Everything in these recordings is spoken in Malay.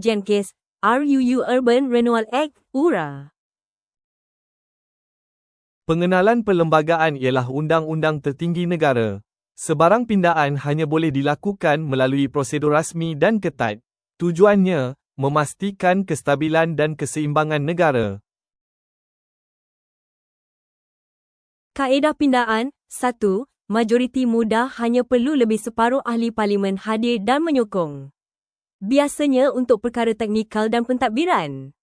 Jenkins, RUU Urban Renewal Act, URA. Pengenalan perlembagaan ialah undang-undang tertinggi negara. Sebarang pindaan hanya boleh dilakukan melalui prosedur rasmi dan ketat. Tujuannya, memastikan kestabilan dan keseimbangan negara. Kaedah pindaan 1. Majoriti mudah hanya perlu lebih separuh ahli parlimen hadir dan menyokong. Biasanya untuk perkara teknikal dan pentadbiran.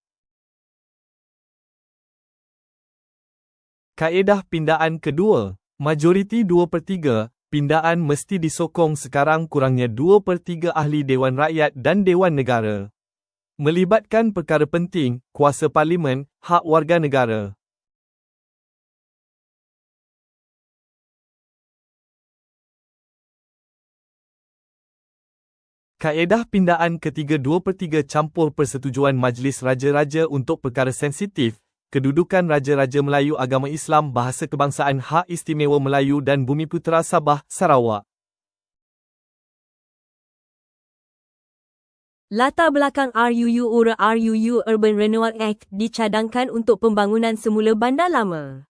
Kaedah pindaan kedua, majoriti 2 per 3, pindaan mesti disokong sekarang kurangnya 2 per 3 ahli Dewan Rakyat dan Dewan Negara. Melibatkan perkara penting, kuasa parlimen, hak warga negara. Kaedah pindaan ketiga 2 per 3 campur persetujuan Majlis Raja-Raja untuk perkara sensitif, kedudukan Raja-Raja Melayu Agama Islam Bahasa Kebangsaan Hak Istimewa Melayu dan Bumiputera Sabah, Sarawak. Latar belakang RUU URA RUU Urban Renewal Act dicadangkan untuk pembangunan semula bandar lama.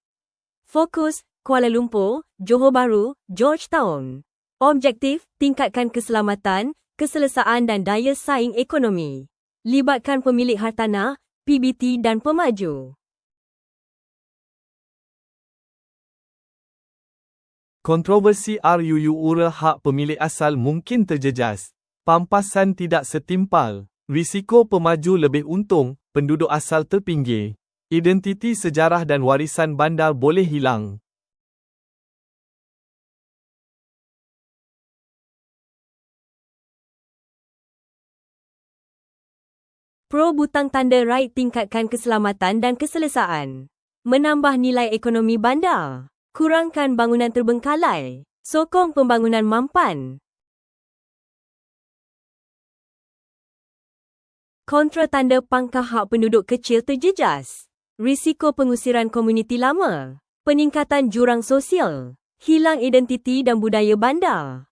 Fokus, Kuala Lumpur, Johor Bahru, Georgetown. Objektif, tingkatkan keselamatan, keselesaan dan daya saing ekonomi. Libatkan pemilik hartanah, PBT dan pemaju. Kontroversi RUU URA hak pemilik asal mungkin terjejas. Pampasan tidak setimpal. Risiko pemaju lebih untung, penduduk asal terpinggir. Identiti sejarah dan warisan bandar boleh hilang. Pro butang tanda right tingkatkan keselamatan dan keselesaan. Menambah nilai ekonomi bandar. Kurangkan bangunan terbengkalai. Sokong pembangunan mampan. Kontra tanda pangkah hak penduduk kecil terjejas. Risiko pengusiran komuniti lama. Peningkatan jurang sosial. Hilang identiti dan budaya bandar.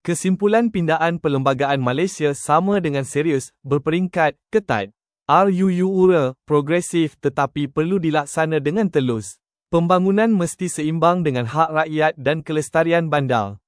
Kesimpulan pindaan Perlembagaan Malaysia sama dengan serius, berperingkat, ketat. RUU URA, progresif tetapi perlu dilaksana dengan telus. Pembangunan mesti seimbang dengan hak rakyat dan kelestarian bandar.